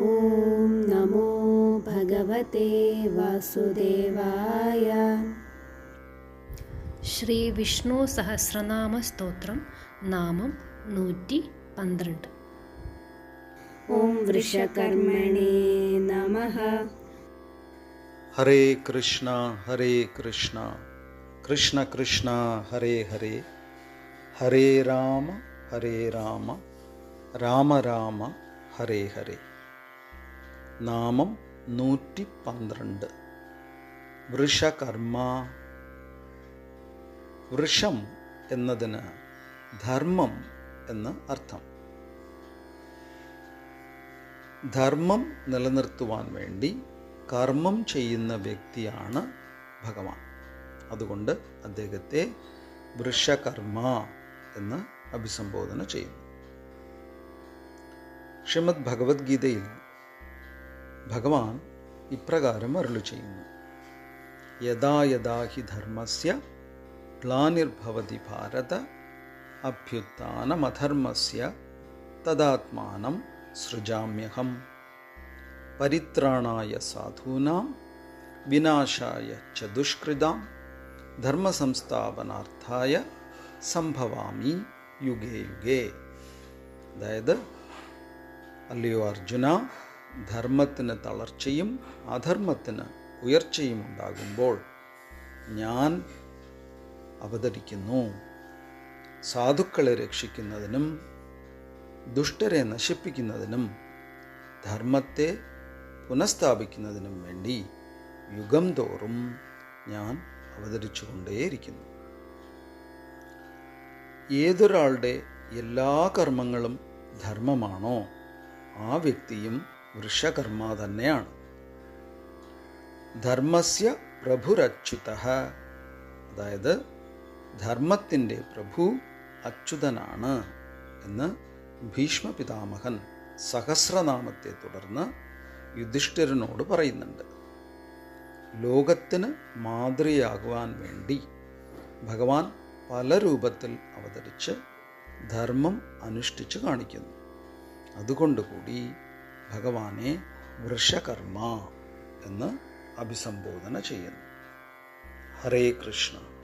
ॐ नमो भगवते वासुदेवाय। श्रीविष्णुसहस्रनामस्तोत्रं नाम नूटि पन्त्रण्ड् ॐ वृषकर्मणे नमः। हरे कृष्ण हरे कृष्ण। कृष्ण कृष्ण हरे हरे। हरे राम हरे राम। राम राम हरे हरे। നാമം നൂറ്റി പന്ത്രണ്ട് വൃഷകർമ്മ. വൃഷം എന്നതിന് ധർമ്മം എന്ന് അർത്ഥം. ധർമ്മം നിലനിർത്തുവാൻ വേണ്ടി കർമ്മം ചെയ്യുന്ന വ്യക്തിയാണ് ഭഗവാൻ. അതുകൊണ്ട് അദ്ദേഹത്തെ വൃഷകർമ്മ എന്ന് അഭിസംബോധന ചെയ്യുന്നു. ശ്രീമദ് ഭഗവത്ഗീതയിൽ ഭഗവാൻ ഇപ്രകാരം അരുളു ചെയ്യുന്നു. യഥാ യഥാ ഹി ധർമ്മസ്യ ഗ്ലാനിർഭവതി ഭാരത അഭ്യുത്ഥാനമധർമ്മസ്യ തദാത്മാനം സൃജാമ്യഹം. പരിത്രാണായ സാധൂനാം വിനാശായ ച ദുഷ്കൃതാം ധർമ്മസംസ്ഥാപനാർത്ഥായ സംഭവാമി യുഗേ യുഗേ. അതായത് അല്ലയോ അർജുന ധർമ്മത്തിന് തളർച്ചയും അധർമ്മത്തിന് ഉയർച്ചയും ഉണ്ടാകുമ്പോൾ ഞാൻ അവതരിക്കുന്നു. സാധുക്കളെ രക്ഷിക്കുന്നതിനും ദുഷ്ടരെ നശിപ്പിക്കുന്നതിനും ധർമ്മത്തെ പുനഃസ്ഥാപിക്കുന്നതിനും വേണ്ടി യുഗം തോറും ഞാൻ അവതരിച്ചുകൊണ്ടേയിരിക്കുന്നു. ഏതൊരാളുടെ എല്ലാ കർമ്മങ്ങളും ധർമ്മമാണോ ആ വ്യക്തിയും വൃഷകർമ്മ തന്നെയാണ് ധർമ്മസ്യ പ്രഭുരച്യുത. അതായത് ധർമ്മത്തിന്റെ പ്രഭു അച്യുതനാണ് എന്ന് ഭീഷ്മ പിതാമഹൻ സഹസ്രനാമത്തെ തുടർന്ന് യുധിഷ്ഠിരനോട് പറയുന്നുണ്ട്. ലോകത്തിന് മാതൃയാകുവാൻ വേണ്ടി ഭഗവാൻ പല രൂപത്തിൽ അവതരിച്ച് ധർമ്മം അനുഷ്ഠിച്ച് കാണിക്കുന്നു. അതുകൊണ്ടുകൂടി ഭഗവാനെ വൃഷകർമ്മ എന്ന് അഭിസംബോധന ചെയ്യുന്നു. ഹരേ കൃഷ്ണ.